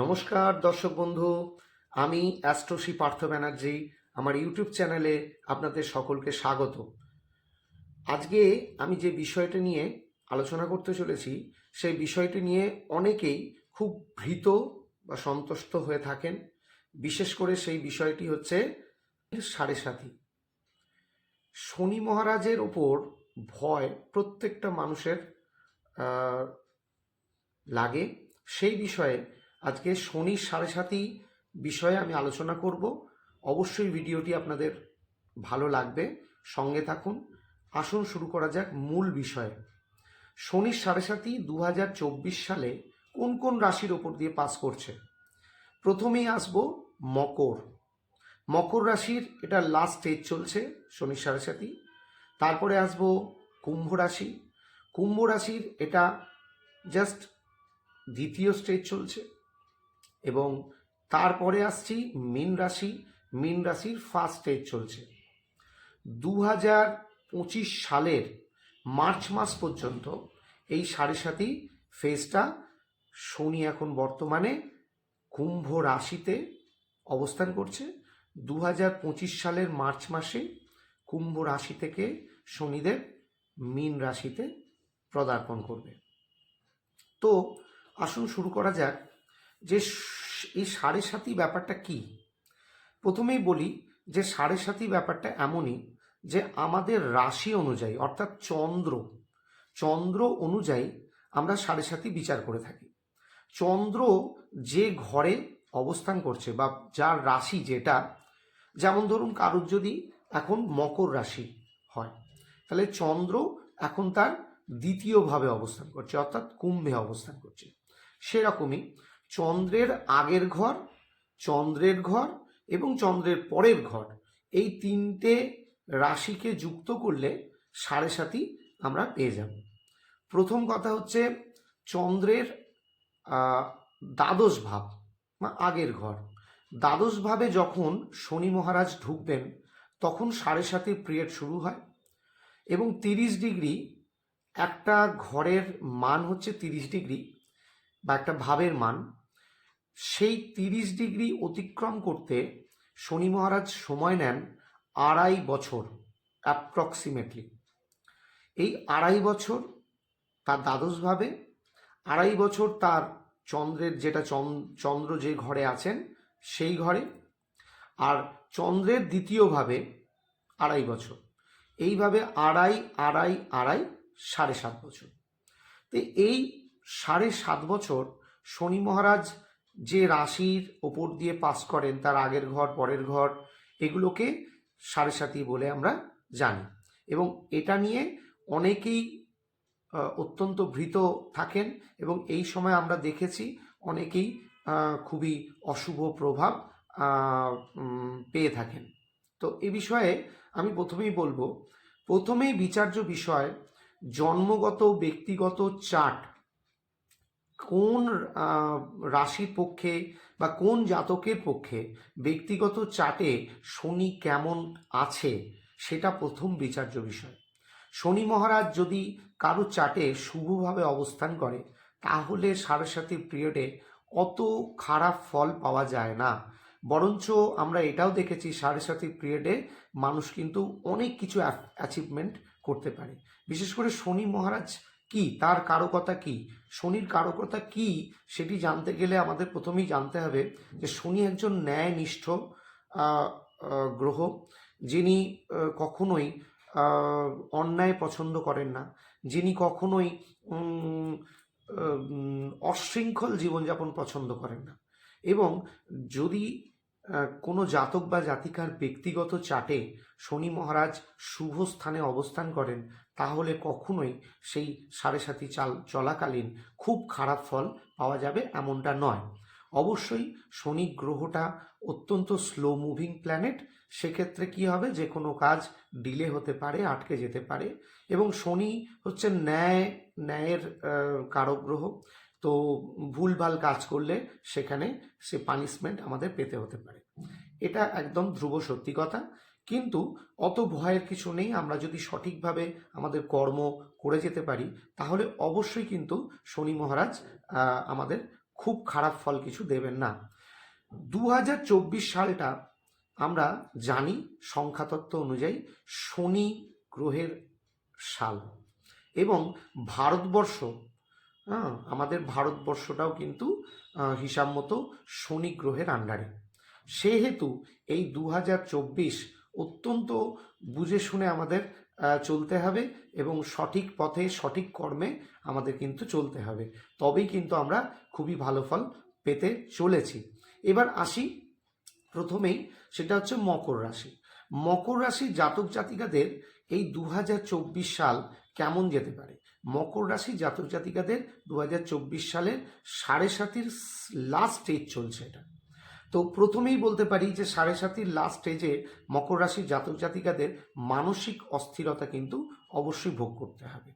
নমস্কার, দর্শক বন্ধু। আমি অ্যাস্ট্রোসি পার্থ ব্যানার্জি। আমার ইউটিউব চ্যানেলে আপনাদের সকলকে স্বাগত। আজকে আমি যে বিষয়টা নিয়ে আলোচনা করতে চলেছি, সেই বিষয়টি নিয়ে অনেকেই খুব ভীত বা সন্তুষ্ট হয়ে থাকেন। বিশেষ করে সেই বিষয়টি হচ্ছে সাড়ে সাথী শনি মহারাজের ওপর ভয় প্রত্যেকটা মানুষের লাগে। সেই বিষয়ে আজকে শনির সাড়ে সাথী বিষয়ে আমি আলোচনা করব। অবশ্যই ভিডিওটি আপনাদের ভালো লাগবে। সঙ্গে থাকুন। আসুন, শুরু করা যাক মূল বিষয়ে। শনির সাড়ে সাথী দু সালে কোন কোন রাশির ওপর দিয়ে পাস করছে? প্রথমেই আসব মকর। মকর রাশির এটা লাস্ট স্টেজ চলছে শনির সাড়ে সাথী তারপরে আসব কুম্ভ রাশি। কুম্ভ রাশির এটা জাস্ট দ্বিতীয় স্টেজ চলছে। এবং তারপরে আসছি মীন রাশি। মীন রাশির ফার্স্ট স্টেজ চলছে। দু হাজার পঁচিশ সালের মার্চ মাস পর্যন্ত এই সাড়ে সাথী ফেজটা শনি এখন বর্তমানে কুম্ভ রাশিতে অবস্থান করছে। দু হাজার পঁচিশ সালের মার্চ মাসে কুম্ভ রাশি থেকে শনিদেব মীন রাশিতে পদার্পণ করবে। তো আসুন শুরু করা যাক। যে এই সাড়ে সাথী ব্যাপারটা কি? প্রথমেই বলি যে সাড়ে সাথী ব্যাপারটা এমনই যে আমাদের রাশি অনুযায়ী, অর্থাৎ চন্দ্র চন্দ্র অনুযায়ী আমরা সাড়ে সাথী বিচার করে থাকি। চন্দ্র যে ঘরে অবস্থান করছে বা যার রাশি যেটা, যেমন ধরুন কারুর যদি এখন মকর রাশি হয়, তাহলে চন্দ্র এখন তার দ্বিতীয়ভাবে অবস্থান করছে, অর্থাৎ কুম্ভে অবস্থান করছে। সেরকমই চন্দ্রের আগের ঘর, চন্দ্রের ঘর এবং চন্দ্রের পরের ঘর। এই তিনটে রাশিকে যুক্ত করলে সাড়ে সাথী আমরা পেয়ে যাব। প্রথম কথা হচ্ছে চন্দ্রের দ্বাদশ ভাব বা আগের ঘর। দ্বাদশ ভাবে যখন শনি মহারাজ ঢুকবেন, তখন সাড়ে সাথে পিরিয়ড শুরু হয় এবং তিরিশ ডিগ্রি একটা ঘরের মান হচ্ছে তিরিশ ডিগ্রি বা একটা ভাবের মান। সেই তিরিশ ডিগ্রি অতিক্রম করতে শনি মহারাজ সময় নেন আড়াই বছর অ্যাপ্রক্সিমেটলি এই আড়াই বছর তার দ্বাদশভাবে, আড়াই বছর তার চন্দ্রের যেটা চন- চন্দ্র যে ঘরে আছেন, সেই ঘরে, আর চন্দ্রের দ্বিতীয়ভাবে আড়াই বছর। এইভাবে আড়াই আড়াই আড়াই, সাড়ে সাত বছর। তো এই সাড়ে সাত বছর শনি মহারাজ যে রাশির ওপর দিয়ে পাস করেন, তার আগের ঘর, পরের ঘর, এগুলোকে সাড়ে সাতই বলে আমরা জানি। এবং এটা নিয়ে অনেকেই অত্যন্ত ভীত থাকেন এবং এই সময় আমরা দেখেছি অনেকেই খুবই অশুভ প্রভাব পেয়ে থাকেন। তো এ বিষয়ে আমি প্রথমেই বলব, প্রথমেই বিচার্য বিষয়, জন্মগত, ব্যক্তিগত চার্ট কোন রাশির পক্ষে বা কোন জাতকের পক্ষে ব্যক্তিগত চার্টে শনি কেমন আছে সেটা প্রথম বিচার্য বিষয়। শনি মহারাজ যদি কারও চার্টে শুভভাবে অবস্থান করে, তাহলে সাথে পিরিয়ডে অত খারাপ ফল পাওয়া যায় না। বরঞ্চ আমরা এটাও দেখেছি সাথে পিরিয়ডে মানুষ কিন্তু অনেক কিছু অ্যাচিভমেন্ট করতে পারে। বিশেষ করে শনি মহারাজ কি? তার কারকতা কি? শনির কারকতা কি? সেটি জানতে গেলে আমাদের প্রথমেই জানতে হবে যে শনি একজন ন্যায়নিষ্ঠ গ্রহ, যিনি কখনোই অন্যায় পছন্দ করেন না। যিনি কখনোই অশৃঙ্খল জীবনযাপন পছন্দ করেন না। এবং যদি কোনো জাতক বা জাতিকার ব্যক্তিগত চাটে শনি মহারাজ শুভ স্থানে অবস্থান করেন তাহলে কখনোই সেই সাড়ে সাথী চাল চলাকালীন খুব খারাপ ফল পাওয়া যাবে এমনটা নয়। অবশ্যই শনি গ্রহটা অত্যন্ত স্লো মুভিং প্ল্যানেট সেক্ষেত্রে কি হবে? যে কোনো কাজ ডিলে হতে পারে, আটকে যেতে পারে এবং শনি হচ্ছে ন্যায়, ন্যায়ের কারক গ্রহ। তো ভুলভাল কাজ করলে সেখানে সে পানিশমেন্ট আমাদের পেতে হতে পারে। এটা একদম ধ্রুব সত্যি কথা। কিন্তু অত ভয়ের কিছু নেই, আমরা যদি সঠিকভাবে আমাদের কর্ম করে যেতে পারি, তাহলে অবশ্যই কিন্তু শনি মহারাজ আমাদের খুব খারাপ ফল কিছু দেবেন না। দু হাজার চব্বিশ সালটা আমরা জানি সংখ্যাতত্ত্ব অনুযায়ী শনি গ্রহের সাল। এবং ভারতবর্ষ হ্যাঁ আমাদের ভারতবর্ষটাও কিন্তু হিসাব মতো শনি গ্রহের আন্ডারে। সেহেতু এই দু হাজার চব্বিশ অত্যন্ত বুঝে শুনে আমাদের চলতে হবে এবং সঠিক পথে, সঠিক কর্মে আমাদের কিন্তু চলতে হবে। তবেই কিন্তু আমরা খুবই ভালো ফল পেতে চলেছি। এবার আসি প্রথমেই, সেটা হচ্ছে মকর রাশি। মকর রাশির জাতক জাতিকাদের এই দু হাজার চব্বিশ সাল কেমন যেতে পারে? মকর রাশি জাতক জাতিকাদের দু হাজার চব্বিশ সালের সাড়ে সাতির লাস্ট স্টেজ চলছে এটা। তো প্রথমেই বলতে পারি যে সাড়ে সাতির লাস্ট স্টেজে মকর রাশির জাতক জাতিকাদের মানসিক অস্থিরতা কিন্তু অবশ্যই ভোগ করতে হবে।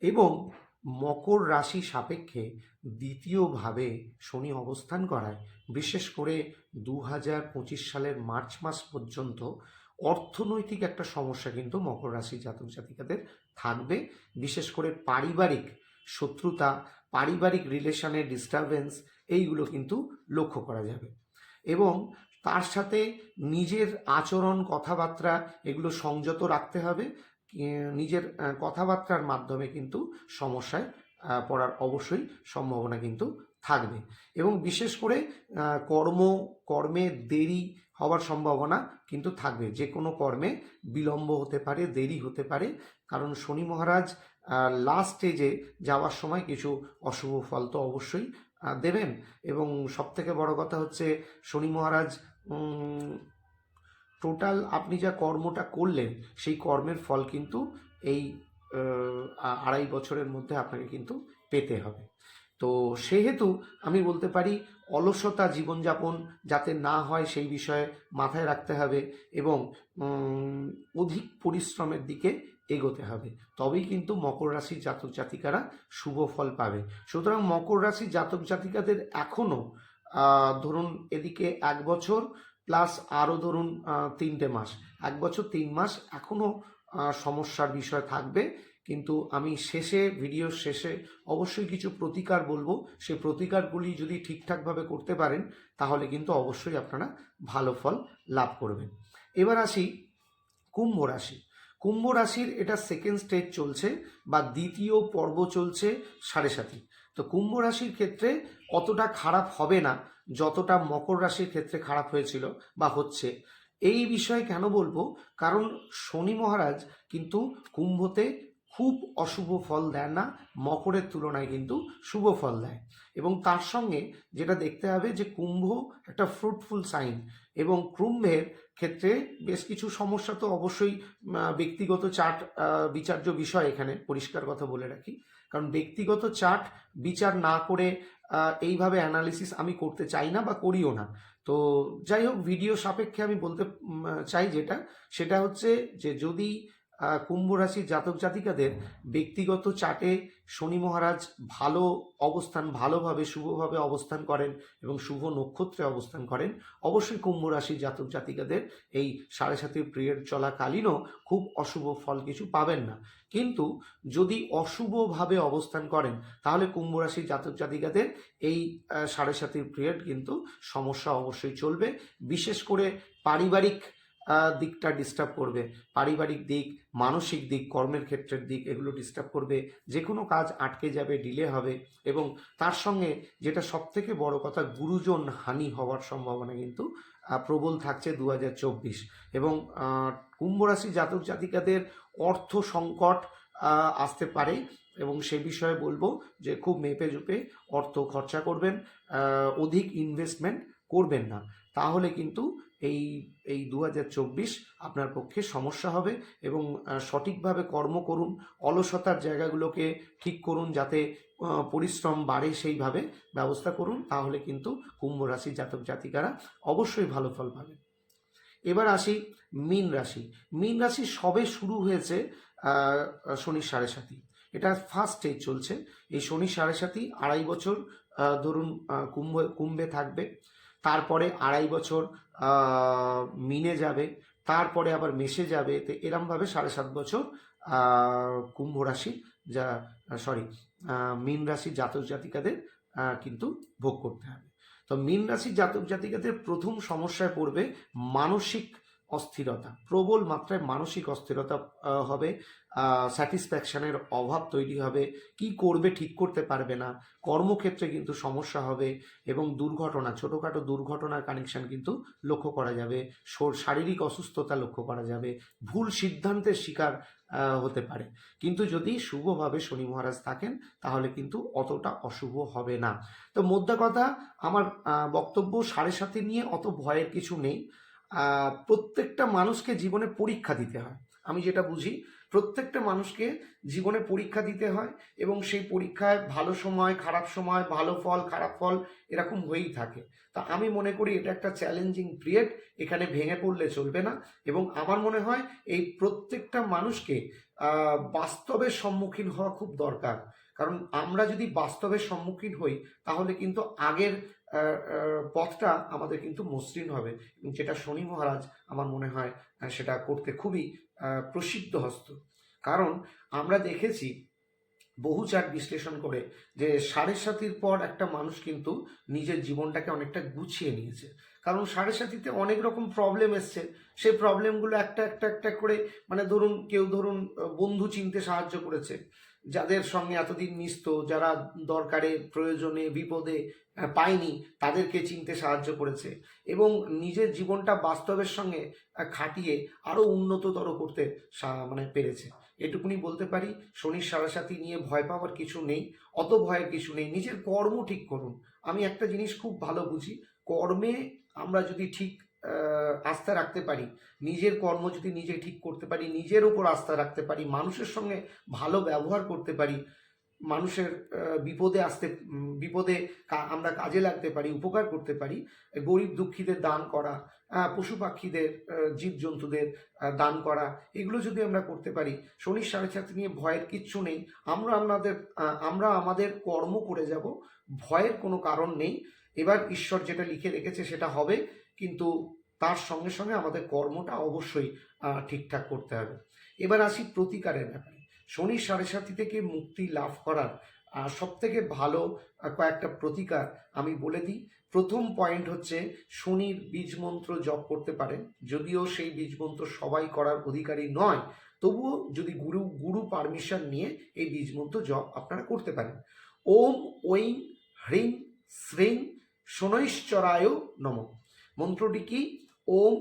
এবং মকর রাশি সাপেক্ষে দ্বিতীয়ভাবে শনি অবস্থান করায়, বিশেষ করে দু হাজার পঁচিশ সালের মার্চ মাস পর্যন্ত অর্থনৈতিক একটা সমস্যা কিন্তু মকর রাশি জাতক জাতিকাদের থাকবে। বিশেষ করে পারিবারিক শত্রুতা, পারিবারিক রিলেশনের ডিস্টারবেন্স এইগুলো কিন্তু লক্ষ্য করা যাবে। এবং তার সাথে নিজের আচরণ, কথাবার্তা এগুলো সংযত রাখতে হবে। নিজের কথাবার্তার মাধ্যমে কিন্তু সমস্যায় পড়ার অবশ্যই সম্ভাবনা কিন্তু থাকবে। এবং বিশেষ করে কর্ম, কর্মে দেরি হওয়ার সম্ভাবনা কিন্তু থাকবে। যে কোনো কর্মে বিলম্ব হতে পারে, দেরি হতে পারে। কারণ শনি মহারাজ লাস্ট স্টেজে যাওয়ার সময় কিছু অশুভ ফল তো অবশ্যই দেবেন। এবং সবথেকে বড় কথা হচ্ছে শনি মহারাজ টোটাল আপনি যা কর্মটা করলেন, সেই কর্মের ফল কিন্তু এই আড়াই বছরের মধ্যে আপনাকে কিন্তু পেতে হবে। তো সেহেতু আমি বলতে পারি, অলসতা জীবনযাপন যাতে না হয় সেই বিষয়ে মাথায় রাখতে হবে এবং অধিক পরিশ্রমের দিকে এগোতে হবে। তবেই কিন্তু মকর রাশির জাতক জাতিকারা শুভ ফল পাবে। সুতরাং মকর রাশির জাতক জাতিকাদের এখনও ধরুন এদিকে এক বছর প্লাস আরও ধরুন তিনটে মাস। এক বছর, তিন মাস এখনও সমস্যার বিষয় থাকবে। কিন্তু আমি শেষে ভিডিওর শেষে অবশ্যই কিছু প্রতিকার বলব। সেই প্রতিকারগুলি যদি ঠিকঠাকভাবে করতে পারেন, তাহলে কিন্তু অবশ্যই আপনারা ভালো ফল লাভ করবেন। এবার আসি কুম্ভ রাশি। কুম্ভ রাশির এটা সেকেন্ড স্টেজ চলছে বা দ্বিতীয় পর্ব চলছে সাড়ে সাতি তো কুম্ভ রাশির ক্ষেত্রে অতটা খারাপ হবে না, যতটা মকর রাশির ক্ষেত্রে খারাপ হয়েছিল বা হচ্ছে। এই বিষয়ে কেন বলব? কারণ শনি মহারাজ কিন্তু কুম্ভতে খুব অশুভ ফল দেয় না, মকরের তুলনায় কিন্তু শুভ ফল দেয়। এবং তার সঙ্গে যেটা দেখতে হবে যে কুম্ভ একটা ফ্রুটফুল সাইন এবং কুম্ভের ক্ষেত্রে বেশ কিছু সমস্যা তো অবশ্যই ব্যক্তিগত চার্ট বিচার্য বিষয় এখানে পরিষ্কার কথা বলে রাখি। কারণ ব্যক্তিগত চার্ট বিচার না করে এইভাবে অ্যানালিসিস আমি করতে চাই না বা করিও না। তো যাই হোক ভিডিও সাপেক্ষে আমি বলতে চাই যেটা, সেটা হচ্ছে যে যদি কুম্ভ রাশির জাতক জাতিকাদের ব্যক্তিগত চাটে শনি মহারাজ ভালো অবস্থান, ভালোভাবে, শুভভাবে অবস্থান করেন এবং শুভ নক্ষত্রে অবস্থান করেন। অবশ্যই কুম্ভ রাশির জাতক জাতিকাদের এই সাড়ে সাতির পিরিয়ড চলাকালীনও খুব অশুভ ফল কিছু পাবেন না। কিন্তু যদি অশুভভাবে অবস্থান করেন, তাহলে কুম্ভ রাশির জাতক জাতিকাদের এই সাড়ে সাতির পিরিয়ড কিন্তু সমস্যা অবশ্যই চলবে। বিশেষ করে পারিবারিক দিকটা ডিস্টার্ব করবে। পারিবারিক দিক, মানসিক দিক, কর্মের ক্ষেত্রের দিক, এগুলো ডিস্টার্ব করবে। যে কোনো কাজ আটকে যাবে ডিলে হবে এবং তার সঙ্গে যেটা সব থেকে বড় কথা, গুরুজন হানি হওয়ার সম্ভাবনা কিন্তু প্রবল থাকছে দু হাজার চব্বিশ। এবং কুম্ভ রাশি জাতক জাতিকাদের অর্থ সংকট আসতে পারে এবং সে বিষয়ে বলব যে খুব মেপে জুপে অর্থ খরচা করবেন অধিক ইনভেস্টমেন্ট করবেন না। তাহলে কিন্তু এই এই দু হাজার চব্বিশ আপনার পক্ষে সমস্যা হবে এবং সঠিকভাবে কর্ম করুন, অলসতার জায়গাগুলোকে ঠিক করুন যাতে পরিশ্রম বাড়ে সেইভাবে ব্যবস্থা করুন, তাহলে কিন্তু কুম্ভ রাশি জাতক জাতিকারা অবশ্যই ভালো ফল পাবেন। এবার আসি মীন রাশি। মীন রাশি সবে শুরু হয়েছে শনির সাড়ে সাথী এটা ফার্স্ট স্টেজ চলছে। এই শনির সাড়ে সাথী আড়াই বছর ধরুন কুম্ভ, কুম্ভে থাকবে। তারপরে আড়াই বছর মিনে যাবে। তারপরে আবার মেশে যাবে। তো এরমভাবে সাড়ে সাত বছর কুম্ভ রাশি যা সরি মীন রাশি জাতক জাতিকাদের কিন্তু ভোগ করতে হবে। তো মীন রাশির জাতক জাতিকাদের প্রথম সমস্যায় পড়বে মানসিক অস্থিরতা, প্রবল মাত্রায় মানসিক অস্থিরতা হবে স্যাটিসফ্যাকশনের অভাব তৈরি হবে, কি করবে ঠিক করতে পারবে না, কর্মক্ষেত্রে কিন্তু সমস্যা হবে এবং দুর্ঘটনা, ছোটোখাটো দুর্ঘটনার কানেকশন কিন্তু লক্ষ্য করা যাবে শোর- শারীরিক অসুস্থতা লক্ষ্য করা যাবে, ভুল সিদ্ধান্তের শিকার হতে পারে। কিন্তু যদি শুভভাবে শনি মহারাজ থাকেন, তাহলে কিন্তু অতটা অশুভ হবে না। তো মোদ্দা কথা, আমার বক্তব্য সাড়ে সাথে নিয়ে অত ভয়ের কিছু নেই। প্রত্যেকটা মানুষকে জীবনে পরীক্ষা দিতে হয়। আমি যেটা বুঝি, প্রত্যেকটা মানুষকে জীবনে পরীক্ষা দিতে হয় এবং সেই পরীক্ষায় ভালো সময়, খারাপ সময়, ভালো ফল, খারাপ ফল এরকম হয়েই থাকে। তা আমি মনে করি এটা একটা চ্যালেঞ্জিং পিরিয়ড এখানে ভেঙে পড়লে চলবে না এবং আমার মনে হয় এই প্রত্যেকটা মানুষকে বাস্তবের সম্মুখীন হওয়া খুব দরকার। কারণ আমরা যদি বাস্তবের সম্মুখীন হই, তাহলে কিন্তু আগের পথটা আমাদের কিন্তু মসৃণ হবে এবং যেটা শনি মহারাজ আমার মনে হয় সেটা করতে খুবই প্রসিদ্ধ হস্ত। কারণ আমরা দেখেছি বহু চার্ট বিশ্লেষণ করে যে সাড়ে সাতির পর একটা মানুষ কিন্তু নিজের জীবনটাকে অনেকটা গুছিয়ে নিয়েছে। কারণ সাড়ে সাতিতে অনেক রকম প্রবলেম এসছে। সেই প্রবলেমগুলো একটা একটা একটা করে মানে ধরুন কেউ ধরুন বন্ধু চিনতে সাহায্য করেছে। যাদের সঙ্গে এতদিন মিশত, যারা দরকারে, প্রয়োজনে, বিপদে পায়নি, তাদেরকে চিনতে সাহায্য করেছে এবং নিজের জীবনটা বাস্তবের সঙ্গে খাটিয়ে আরও উন্নততর করতে মানে পেরেছে। এটুকুনি বলতে পারি, শনির সারাসাথী নিয়ে ভয় পাওয়ার কিছু নেই, অত ভয়ের কিছু নেই। নিজের কর্ম ঠিক করুন। আমি একটা জিনিস খুব ভালো বুঝি, কর্মে আমরা যদি ঠিক আস্থা রাখতে পারি। নিজের কর্ম যদি নিজে ঠিক করতে পারি, নিজের ওপর আস্থা রাখতে পারি, মানুষের সঙ্গে ভালো ব্যবহার করতে পারি, মানুষের বিপদে আসতে বিপদে আমরা কাজে লাগতে পারি, উপকার করতে পারি, গরিব দুঃখীদের দান করা পশু পাখিদের জীবজন্তুদের দান করা, এগুলো যদি আমরা করতে পারি, শনির সাড়ে সাথে নিয়ে ভয়ের কিচ্ছু নেই, আমরা আমাদের আমরা আমাদের কর্ম করে যাব, ভয়ের কোনো কারণ নেই। এবার ঈশ্বর যেটা লিখে রেখেছে সেটা হবে কিন্তু তার সঙ্গে সঙ্গে আমাদের কর্মটা অবশ্যই ঠিকঠাক করতে হবে। এবার আসি প্রতিকারের ব্যাপারে। শনি সাড়ে সাথী থেকে মুক্তি লাভ করার সব থেকে ভালো কয়েকটা প্রতিকার আমি বলে দিই। প্রথম পয়েন্ট হচ্ছে শনির বীজ মন্ত্র জপ করতে পারেন যদিও সেই বীজ মন্ত্র সবাই করার অধিকারী নয়, তবুও যদি গুরু গুরু পারমিশন নিয়ে এই বীজ মন্ত্র জপ আপনারা করতে পারেন। ওম ঐং হ্রিং, শ্রিং, শনৈশ্চরায় নম। মন্ত্রটি কি? ওম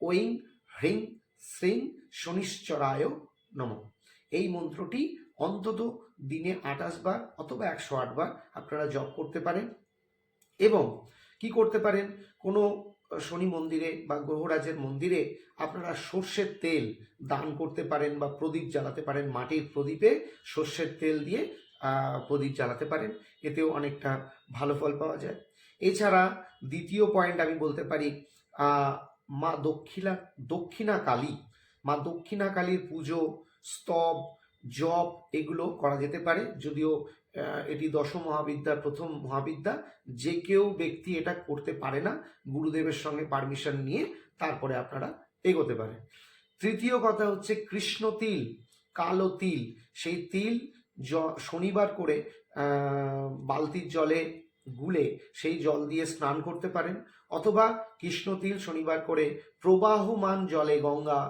ঐং হ্রিং, শ্রিং, শনিশ্চরায় নম। এই মন্ত্রটি অন্তত দিনে আঠাশ বার অথবা একশো আট বার আপনারা জপ করতে পারেন এবং কি করতে পারেন? কোনো শনি মন্দিরে বা গ্রহরাজের মন্দিরে আপনারা সর্ষের তেল দান করতে পারেন বা প্রদীপ জ্বালাতে পারেন, মাটির প্রদীপে সর্ষের তেল দিয়ে প্রদীপ জ্বালাতে পারেন। এতেও অনেকটা ভালো ফল পাওয়া যায়। এছাড়া দ্বিতীয় পয়েন্ট আমি বলতে পারি মা দক্ষিণা দক্ষিণা কালী মা দক্ষিণা কালীর পুজো, স্তব, জপ এগুলো করা যেতে পারে। যদিও এটি দশম মহাবিদ্যার প্রথম মহাবিদ্যা, যে কেউ ব্যক্তি এটা করতে পারে না, গুরুদেবের সঙ্গে পারমিশন নিয়ে তারপরে আপনারা এগোতে পারেন। তৃতীয় কথা হচ্ছে কৃষ্ণ তিল, কালো তিল, সেই তিল শনিবার করে বালতির জলে গুলে সেই জল দিয়ে স্নান করতে পারেন, অথবা কৃষ্ণ তিল শনিবার করে প্রবাহমান জলে গঙ্গা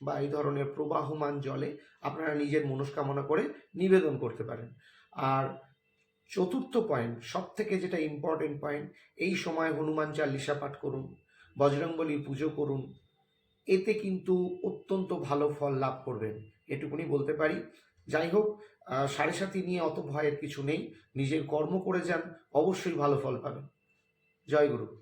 বা এই ধরনের প্রবাহমান জলে আপনারা নিজের মনস্কামনা করে নিবেদন করতে পারেন। আর চতুর্থ পয়েন্ট সব থেকে যেটা ইম্পর্টেন্ট পয়েন্ট এই সময় হনুমান চালিসা পাঠ করুন, বজরংবলীর পুজো করুন, এতে কিন্তু অত্যন্ত ভালো ফল লাভ করবেন, এটুকুনি বলতে পারি। যাই হোক সাড়ে সাথী নিয়ে অত ভয়ের কিছু নেই। নিজের কর্ম করে যান, অবশ্যই ভালো ফল পাবেন। জয় গুরু।